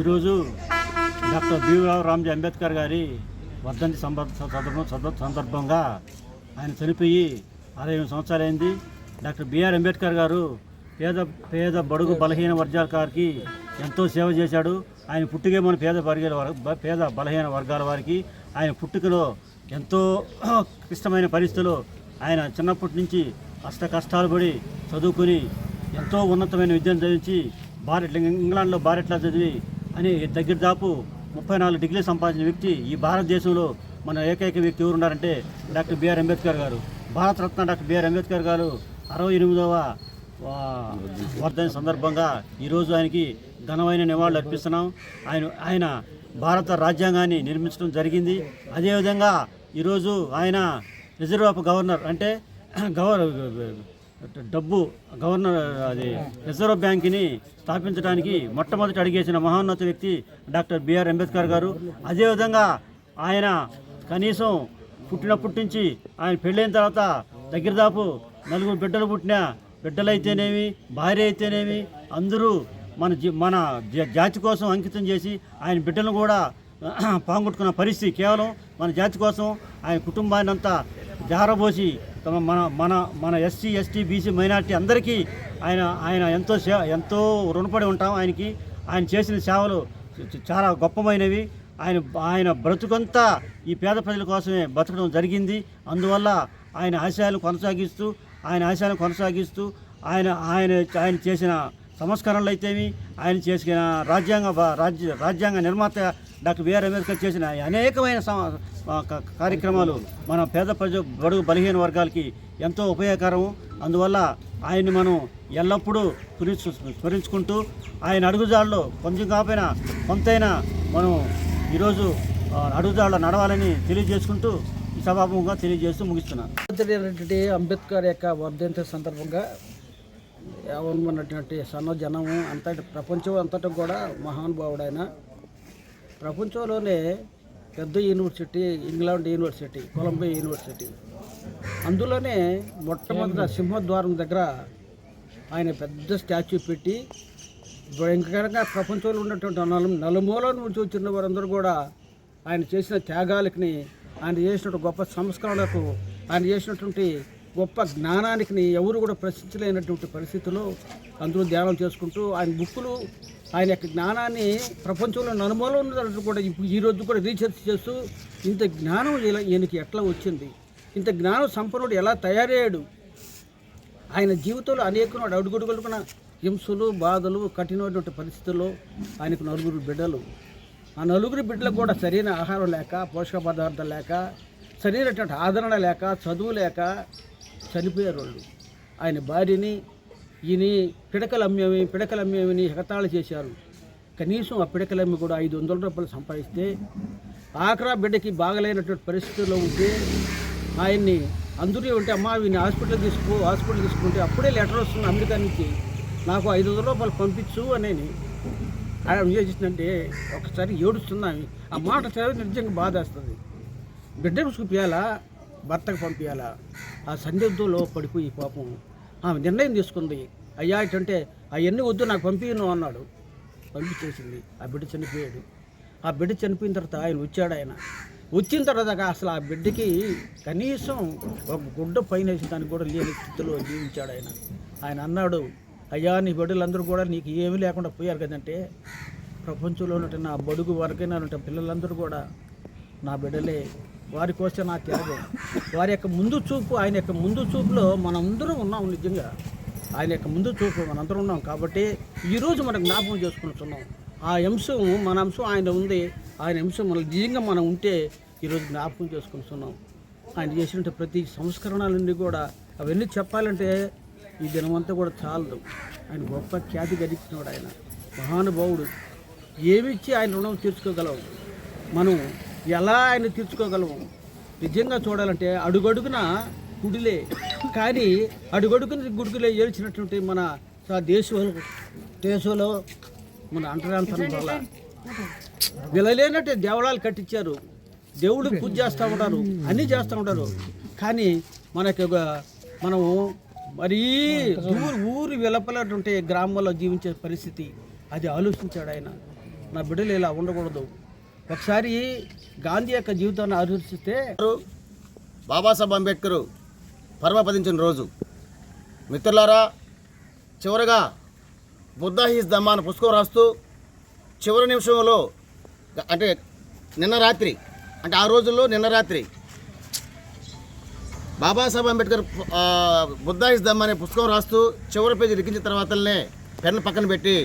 ఈరోజు డాక్టర్ భీమరావు రామ్జీ అంబేద్కర్ గారి వర్ధంతి సందర్భం సందర్భంగా ఆయన చనిపోయి అరవై ఎనిమిది సంవత్సరాలైంది. డాక్టర్ బిఆర్ అంబేద్కర్ గారు పేద పేద బడుగు బలహీన వర్గాల గారికి ఎంతో సేవ చేశాడు. ఆయన పుట్టుకే మన పేద వర్గాల పేద బలహీన వర్గాల వారికి ఆయన పుట్టుకలో ఎంతో క్లిష్టమైన పరిస్థితులు ఆయన చిన్నప్పటి నుంచి అష్ట కష్టాలు పడి చదువుకుని ఎంతో ఉన్నతమైన విద్యను చదివించి భారత్ ఇంగ్లాండ్లో భారత్లో చదివి అని దగ్గర దాపు ముప్పై నాలుగు డిగ్రీలు సంపాదించిన వ్యక్తి ఈ భారతదేశంలో మన ఏకైక వ్యక్తి ఎవరు ఉన్నారంటే డాక్టర్ బిఆర్ అంబేద్కర్ గారు. భారతరత్న డాక్టర్ బిఆర్ అంబేద్కర్ గారు అరవై ఎనిమిదవ ఆ, సందర్భంగా ఈరోజు ఆయనకి ఘనమైన నివాళులు అర్పిస్తున్నాం. ఆయన ఆయన భారత రాజ్యాంగాన్ని నిర్మించడం జరిగింది. అదేవిధంగా ఈరోజు ఆయన రిజర్వ్ ఆఫ్ గవర్నర్ అంటే గవర్ డబ్బు గవర్నర్ అది రిజర్వ్ బ్యాంక్ని స్థాపించడానికి మొట్టమొదటి అడిగేసిన మహోన్నత వ్యక్తి డాక్టర్ బిఆర్ అంబేద్కర్ గారు. అదేవిధంగా ఆయన కనీసం పుట్టినప్పటి నుంచి ఆయన పెళ్ళైన తర్వాత దగ్గర దాపు నలుగురు బిడ్డలు పుట్టిన బిడ్డలైతేనేమి భార్య అయితేనేమి అందరూ మన జీ మన జాతి కోసం అంకితం చేసి ఆయన బిడ్డలను కూడా పాంగొట్టుకున్న పరిస్థితి కేవలం మన జాతి కోసం ఆయన కుటుంబాన్ని అంతా జారబోసి తమ మన మన మన ఎస్సీ ఎస్టీ బీసీ మైనార్టీ అందరికీ ఆయన ఆయన ఎంతో సే ఎంతో రుణపడి ఉంటాం. ఆయనకి ఆయన చేసిన సేవలు చాలా గొప్పమైనవి. ఆయన ఆయన బ్రతుకంతా ఈ పేద ప్రజల కోసమే బ్రతకడం జరిగింది. అందువల్ల ఆయన ఆశయాలు కొనసాగిస్తూ ఆయన ఆశయాలను కొనసాగిస్తూ ఆయన ఆయన ఆయన చేసిన సంస్కరణలు అయితేమి ఆయన చేసిన రాజ్యాంగ రాజ్య రాజ్యాంగ నిర్మాత డాక్టర్ బిఆర్ అంబేద్కర్ చేసిన అనేకమైన సమ- కార్యక్రమాలు మన పేద ప్రజ బడుగు బలహీన వర్గాలకి ఎంతో ఉపయోగకరము అందువల్ల ఆయన్ని మనం ఎల్లప్పుడూ స్మరించు స్మరించుకుంటూ ఆయన అడుగుజాడలో కొంచెం కాకపోయినా కొంతైనా మనం ఈరోజు ఆ, అడుగుజాడలో నడవాలని తెలియజేసుకుంటూ ఈ సభాముఖంగా తెలియజేస్తూ ముగిస్తున్నాను. అంబేద్కర్ అంబేద్కర్ యొక్క వర్ధంతి సందర్భంగా ఉన్నటువంటి సన్న జనము అంతటి ప్రపంచం అంతటా కూడా మహానుభావుడైన ప్రపంచంలోనే పెద్ద university England university Columbia university. అందులోనే మొట్టమొదట సింహద్వారం దగ్గర ఆయన పెద్ద స్టాచ్యూ పెట్టి భయంకరంగా ప్రపంచంలో ఉన్నటువంటి నలు నలుమూల నుంచి వచ్చిన వారందరూ కూడా ఆయన చేసిన త్యాగాలకి ఆయన చేసినటువంటి గొప్ప సంస్కరణకు ఆయన చేసినటువంటి గొప్ప జ్ఞానానికి ఎవరు కూడా ప్రశ్నించలేనటువంటి పరిస్థితుల్లో అందరూ ధ్యానం చేసుకుంటూ ఆయన బుక్కులు ఆయన యొక్క జ్ఞానాన్ని ప్రపంచంలో నలుమూల ఉన్నదంటూ కూడా ఇప్పుడు ఈ రోజు కూడా రీసెర్చ్ చేస్తూ ఇంత జ్ఞానం ఇలా ఈయనకి ఎట్లా వచ్చింది? ఇంత జ్ఞానం సంపన్నుడు ఎలా తయారయ్యాడు? ఆయన జీవితంలో అనేక అడుగుడుగులుకున్న హింసలు బాధలు కఠినమైనటువంటి పరిస్థితుల్లో ఆయనకు నలుగురు బిడ్డలు. ఆ నలుగురు బిడ్డలకు కూడా సరైన ఆహారం లేక పోషక పదార్థాలు లేక సరైనటువంటి ఆదరణ లేక చదువు లేక చనిపోయారు వాళ్ళు. ఆయన భార్యని ఈయన పిడకలు అమ్మేమి పిడకలు అమ్మేమని ఎగతాళి చేశారు. కనీసం ఆ పిడకలు అమ్మి కూడా ఐదు వందల రూపాయలు సంపాదిస్తే ఆఖరా బిడ్డకి బాగలేనటువంటి పరిస్థితుల్లో ఉంటే ఆయన్ని అందరూ ఉంటే అమ్మా వీని హాస్పిటల్ తీసుకో హాస్పిటల్ తీసుకుంటే అప్పుడే లెటర్ వస్తుంది అమెరికా నుంచి. నాకు ఐదు వందల రూపాయలు పంపించు అని ఆయన ఏం చేసిందంటే ఒకసారి ఏడుస్తున్నా ఆ మాట చదివి నిజంగా బాధేస్తుంది. బిడ్డకు చూపించాలా భర్తకు పంపించాలా ఆ సందిగ్ధంలో పడిపోయి పాపం. ఆమె నిర్ణయం తీసుకుంది. అయ్యా ఇటంటే అవన్నీ వద్దు నాకు పంపించను అన్నాడు. పంపించేసింది. ఆ బిడ్డ చనిపోయాడు. ఆ బిడ్డ చనిపోయిన తర్వాత ఆయన వచ్చాడు ఆయన. వచ్చిన తర్వాత అసలు ఆ బిడ్డకి కనీసం ఒక గుడ్డ పైన వేసి దానికి కూడా లేని స్థితిలో జీవించాడు ఆయన. ఆయన అన్నాడు అయ్యా నీ బిడ్డలందరూ కూడా నీకు ఏమీ లేకుండా పోయారు కదంటే ప్రపంచంలో ఉన్న నా బడుగు వరకైనా ఉన్న పిల్లలందరూ కూడా నా బిడ్డలే వారి కోసం నా త్యాగం వారి యొక్క ముందు చూపు ఆయన యొక్క ముందు చూపులో మనందరం ఉన్నాం నిజంగా. ఆయన యొక్క ముందు చూపు మనందరం ఉన్నాం కాబట్టి ఈరోజు మనం జ్ఞాపకం చేసుకుంటున్నాం. ఆ అంశం మన అంశం ఆయన ఉంది. ఆయన అంశం మన నిజంగా మనం ఉంటే ఈరోజు జ్ఞాపకం చేసుకుంటున్నాం. ఆయన చేసినట్టు ప్రతి సంస్కరణలన్నీ కూడా అవన్నీ చెప్పాలంటే ఈ దినమంతా కూడా చాలదు. ఆయన గొప్ప ఖ్యాతి గడించినవాడు ఆయన. మహానుభావుడు. ఏమిచ్చి ఆయన రుణం తీర్చుకోగలం? మనం ఎలా ఆయన తీర్చుకోగలము? నిజంగా చూడాలంటే అడుగడుగున గుడిలే. కానీ అడుగడుగున గుడిలే ఏడ్చినటువంటి మన దేశంలో దేశంలో మన అంటరాంతరం వల్ల విలలేనట్టే దేవళాలు కట్టించారు. దేవుడు పూజ చేస్తూ ఉంటారు అన్నీ చేస్తూ ఉంటారు. కానీ మనకి ఒక మనము మరీ ఊరు ఊరు వెలపలటువంటి గ్రామాల్లో జీవించే పరిస్థితి అది ఆలోచించాడు ఆయన. నా బిడ్డలు ఇలా ఉండకూడదు. ఒకసారి గాంధీ యొక్క జీవితాన్ని ఆలోచిస్తే బాబాసాహెబ్ అంబేద్కర్ పరమపదించిన రోజు. మిత్రులారా చివరగా బుద్ధ హీస్ దమ్మా అని పుస్తకం రాస్తూ చివరి నిమిషంలో అంటే నిన్న రాత్రి అంటే ఆ రోజుల్లో నిన్న రాత్రి బాబాసాహెబ్ అంబేద్కర్ బుద్ధ హిస్ దమ్ అనే పుస్తకం రాస్తూ చివరి పేజీ లిఖించిన తర్వాతనే పెన్ను పక్కన పెట్టి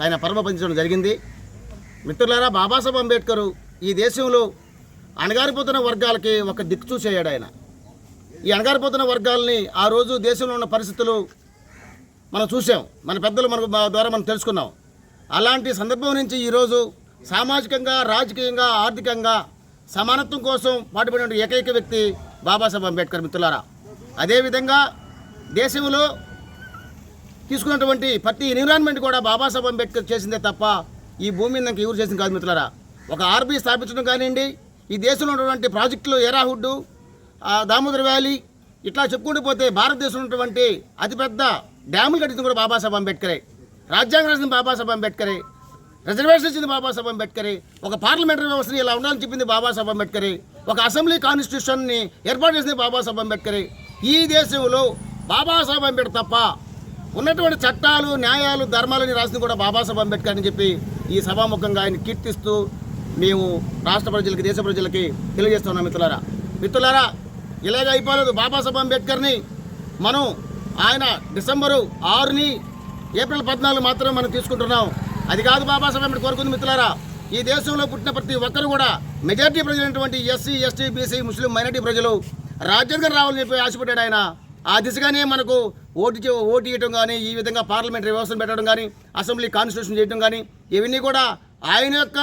ఆయన పరమపదించడం జరిగింది. మిత్రులారా బాబాసాహెబ్ అంబేద్కర్ ఈ దేశంలో అణగారిపోతున్న వర్గాలకి ఒక దిక్కు చూసేయాడు ఆయన. ఈ అణగారిపోతున్న వర్గాలని ఆ రోజు దేశంలో ఉన్న పరిస్థితులు మనం చూసాం. మన పెద్దలు మన ద్వారా మనం తెలుసుకున్నాం. అలాంటి సందర్భం నుంచి ఈరోజు సామాజికంగా రాజకీయంగా ఆర్థికంగా సమానత్వం కోసం పాటుపడిన ఏకైక వ్యక్తి బాబాసాహెబ్ అంబేద్కర్ మిత్రులారా. అదేవిధంగా దేశంలో తీసుకున్నటువంటి ప్రతి ఎన్విరాన్మెంట్ కూడా బాబాసాహెబ్ అంబేద్కర్ చేసిందే తప్ప ఈ భూమి నాకు ఎవరు చేసింది కాదు మిత్రులారా. ఒక ఆర్బీ స్థాపించడం కానివ్వండి ఈ దేశంలో ఉన్నటువంటి ప్రాజెక్టులు ఎరాహుడ్డు దామోదర వ్యాలీ ఇట్లా చెప్పుకుంటూ పోతే భారతదేశంలో ఉన్నటువంటి అతిపెద్ద డ్యాములు కట్టింది కూడా బాబాసాహెబ్ అంబేద్కరే. రాజ్యాంగం రాసింది బాబాసాహెబ్ అంబేద్కరే. రిజర్వేషన్ ఇచ్చింది బాబాసాహెబ్ అంబేద్కరే. ఒక పార్లమెంటరీ వ్యవస్థని ఇలా ఉండాలని చెప్పింది బాబాసాహెబ్ అంబేద్కరే. ఒక అసెంబ్లీ కాన్స్టిట్యూషన్ని ఏర్పాటు చేసింది బాబాసాహెబ్ అంబేద్కరే. ఈ దేశంలో బాబాసాహెబ్ అంబేద్కర్ తప్ప ఉన్నటువంటి చట్టాలు న్యాయాలు ధర్మాలని రాసింది కూడా బాబాసాహెబ్ అంబేద్కర్ అని చెప్పి ఈ సభాముఖంగా ఆయన కీర్తిస్తూ మేము రాష్ట్ర ప్రజలకి దేశ ప్రజలకి తెలియజేస్తున్నాం మిత్రులారా. మిత్రులారా ఇలాగ అయిపోలేదు. బాబాసాహెబ్ అంబేద్కర్ని మనం ఆయన డిసెంబరు ఆరుని ఏప్రిల్ పద్నాలుగు మాత్రమే మనం తీసుకుంటున్నాం. అది కాదు బాబాసాహెబ్ అంబేద్కర్ కోరుకుంది మిత్రులారా. ఈ దేశంలో పుట్టిన ప్రతి ఒక్కరు కూడా majority ప్రజలైనటువంటి SC ST BC Muslim minority ప్రజలు రాజ్యాంగం రావాలని చెప్పి ఆశపడ్డాడు ఆయన. ఆ దిశగానే మనకు ఓటు ఓటు ఇవ్వడం కానీ ఈ విధంగా పార్లమెంటరీ వ్యవస్థను పెట్టడం కానీ అసెంబ్లీ కాన్స్టిట్యూషన్ చేయడం కానీ ఇవన్నీ కూడా ఆయన యొక్క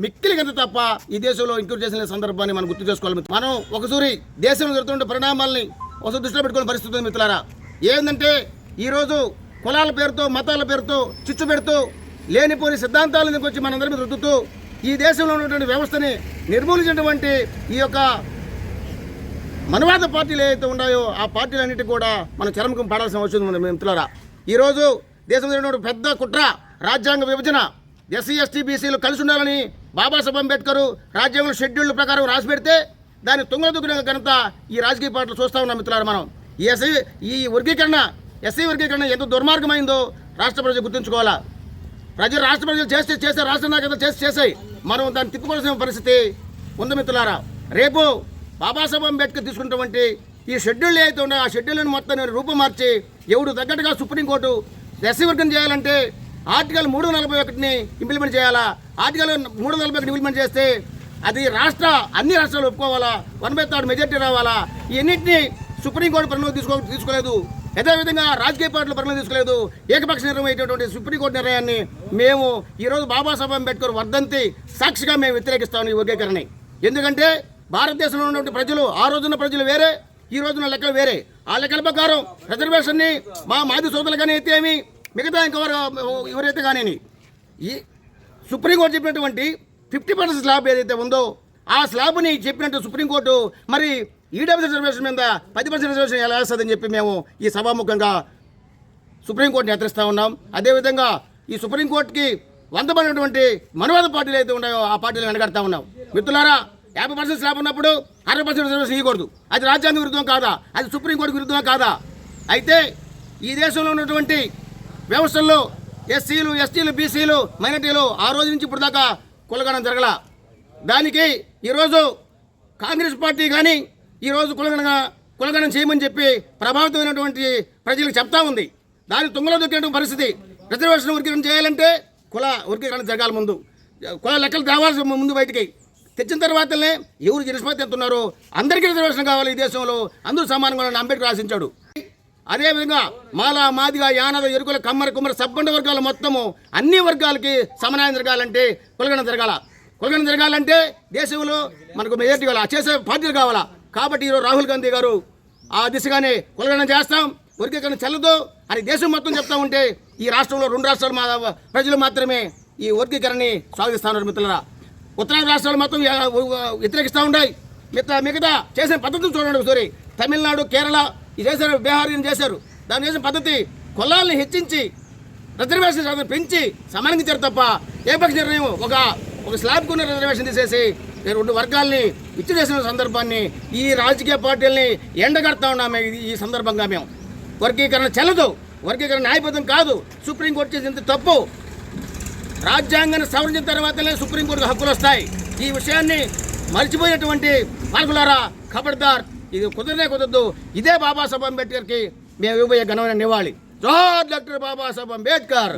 మిక్కిలి కింద తప్ప ఈ దేశంలో ఇంక్లూడ్ చేసిన సందర్భాన్ని మనం గుర్తు చేసుకోవాలి మనం ఒకసారి దేశంలో జరుగుతున్న పరిణామాలని ఒకసారి దృష్టిలో పెట్టుకునే పరిస్థితి ఉంది మిత్రులారా. ఏంటంటే ఈరోజు కులాల పేరుతో మతాల పేరుతో చిచ్చు పెడుతూ లేనిపోని సిద్ధాంతాల నుంచి వచ్చి మనందరి మీద రుద్దుతూ ఈ దేశంలో ఉన్నటువంటి వ్యవస్థని నిర్మూలించినటువంటి ఈ యొక్క మనవాద పార్టీలు ఏవైతే ఉన్నాయో ఆ పార్టీలన్నిటి కూడా మనం చరమకం పడాల్సిన అవసరం ఉంది మిత్రులారా ఈరోజు దేశంలో ఉన్నటువంటి పెద్ద కుట్ర రాజ్యాంగ విభజన ఎస్సీ ఎస్టీ బీసీలు కలిసి ఉండాలని బాబాసాహెబ్ అంబేద్కర్ రాజ్యాంగంలో షెడ్యూల్ ప్రకారం రాసి పెడితే దాన్ని తుంగదొక్కిన ఘనత ఈ రాజకీయ పార్టీలు చూస్తూ ఉన్నాం మిత్రులారా మనం. ఈ ఎస్సీ ఈ వర్గీకరణ ఎస్సీ వర్గీకరణ ఎంత దుర్మార్గమైందో రాష్ట్ర ప్రజలు గుర్తుంచుకోవాలా? ప్రజలు రాష్ట్ర ప్రజలు చేస్తే చేస్తే రాష్ట్ర నాయకత్వం చేసి చేసాయి మనం దాన్ని తిప్పుకోవాల్సిన పరిస్థితి ఉంది మిత్రులారా. రేపు బాబాసాహెబ్ అంబేద్కర్ తీసుకున్నటువంటి ఈ షెడ్యూల్ ఏదైతే ఉన్నాయో ఆ షెడ్యూల్ని మొత్తం రూపమార్చి ఎవడు తగ్గట్టుగా సుప్రీంకోర్టు ఎస్సీ వర్గం చేయాలంటే ఆర్టికల్ మూడు నలభై ఒకటిని ఇంప్లిమెంట్ చేయాలా? ఆర్టికల్ మూడు నలభై ఒకటి ఇంప్లిమెంట్ చేస్తే అది రాష్ట్ర అన్ని రాష్ట్రాలు ఒప్పుకోవాలా? వన్ బై థర్డ్ మెజార్టీ రావాలా? ఇవన్నింటినీ సుప్రీంకోర్టు పరిణామం తీసుకో తీసుకోలేదు. యథావిధంగా రాజకీయ పార్టీలు పరిణామం తీసుకోలేదు. ఏకపక్ష నిర్ణయం అయ్యేటటువంటి సుప్రీంకోర్టు నిర్ణయాన్ని మేము ఈరోజు బాబాసాహెబ్ అంబేద్కర్ వర్ధంతి సాక్షిగా మేము వ్యతిరేకిస్తాము ఈ వర్గీకరణని. ఎందుకంటే భారతదేశంలో ఉన్నటువంటి ప్రజలు ఆ రోజున ప్రజలు వేరే ఈ రోజున లెక్కలు వేరే. ఆ లెక్కల ప్రకారం రిజర్వేషన్ని మా మాది సోదరులు కానీ అయితే ఏమి మిగతా ఇంకెవరు ఎవరైతే కానీ ఈ సుప్రీంకోర్టు చెప్పినటువంటి ఫిఫ్టీ పర్సెంట్ స్లాబ్ ఏదైతే ఉందో ఆ స్లాబ్ని చెప్పినట్టు సుప్రీంకోర్టు మరి ఈడబ్ల్యూ రిజర్వేషన్ మీద పది పర్సెంట్ రిజర్వేషన్ ఎలా వేస్తుందని చెప్పి మేము ఈ సభాముఖంగా సుప్రీంకోర్టుని హెచ్చరిస్తూ ఉన్నాం. అదేవిధంగా ఈ సుప్రీంకోర్టుకి వందమైనటువంటి మనవాద పార్టీలు అయితే ఉన్నాయో ఆ పార్టీలు వెనగడతా ఉన్నాం. మిత్రులారా యాభై పర్సెంట్ స్లాబ్ ఉన్నప్పుడు అరవై పర్సెంట్ రిజర్వేషన్ ఇవ్వకూడదు అది రాజ్యాంగ విరుద్ధం కాదా? అది సుప్రీంకోర్టు విరుద్ధం కాదా? అయితే ఈ దేశంలో ఉన్నటువంటి వ్యవస్థల్లో ఎస్సీలు ఎస్టీలు బీసీలు మైనార్టీలు ఆ రోజు నుంచి ఇప్పుడు దాకా కులగణం జరగల. దానికి ఈరోజు కాంగ్రెస్ పార్టీ కానీ ఈరోజు కులగణ కులగణం చేయమని చెప్పి ప్రభావితమైనటువంటి ప్రజలకు చెప్తా ఉంది. దాని తుంగలో దొక్కినటువంటి పరిస్థితి. రిజర్వేషన్ వర్గీకరణ చేయాలంటే కుల వర్గీకరణ జరగాలి ముందు. కుల లెక్కలు తేవాల్సి ముందు బయటికి. తెచ్చిన తర్వాతనే ఎవరు నిష్పత్తి ఎంత అందరికీ రిజర్వేషన్ కావాలి ఈ దేశంలో. అందరూ సమానంగా అంబేద్కర్ ఆశించాడు. అదేవిధంగా మాల మాదిగా యానద ఎరుకుల కమ్మర కుమ్మర సబ్బండ వర్గాల మొత్తము అన్ని వర్గాలకి సమన్యాయం జరగాలంటే కులగణ జరగాల. కులగణ జరగాలంటే దేశంలో మనకు మెజార్టీ కావాలా? చేసే పార్టీలు కావాలా? కాబట్టి ఈరోజు రాహుల్ గాంధీ గారు ఆ దిశగానే కులగణ చేస్తాం వర్గీకరణ చెల్లదు అని దేశం మొత్తం చెప్తా ఉంటే ఈ రాష్ట్రంలో రెండు రాష్ట్రాలు మా ప్రజలు మాత్రమే ఈ వర్గీకరణని స్వాగతిస్తున్నారు మిత్రులరా. ఉత్తరాంధ్ర రాష్ట్రాలు మొత్తం వ్యతిరేకిస్తూ ఉన్నాయి మిగతా మిగతా చేసిన పద్ధతులు చూడండి ఒకసారి. తమిళనాడు కేరళ ఇది చేశారు బీహార్ చేశారు. దాన్ని చేసిన పద్ధతి కులాలను హెచ్చించి రిజర్వేషన్ శాతం పెంచి సమానంగా తప్ప ఏపక్ష నిర్ణయం? ఒక ఒక స్లాబ్ కొన్ని రిజర్వేషన్ తీసేసి రెండు వర్గాల్ని ఇచ్చి చేసిన సందర్భాన్ని ఈ రాజకీయ పార్టీల్ని ఎండగడతా ఉన్నాము ఈ సందర్భంగా మేము. వర్గీకరణ చెల్లదు. వర్గీకరణ న్యాయబద్ధం కాదు. సుప్రీంకోర్టు చేసింది తప్పు. రాజ్యాంగాన్ని సవరించిన తర్వాతనే సుప్రీంకోర్టుకు హక్కులు వస్తాయి. ఈ విషయాన్ని మర్చిపోయినటువంటి పాలకులారా ఖబర్దార్ ఇది కుదరనే కుదరదు. ఇదే బాబాసాహెబ్ అంబేద్కర్కి మేము ఇవ్వబోయే ఘనమైన నివాళి. జోహార్ డాక్టర్ బాబాసాహెబ్ అంబేద్కర్.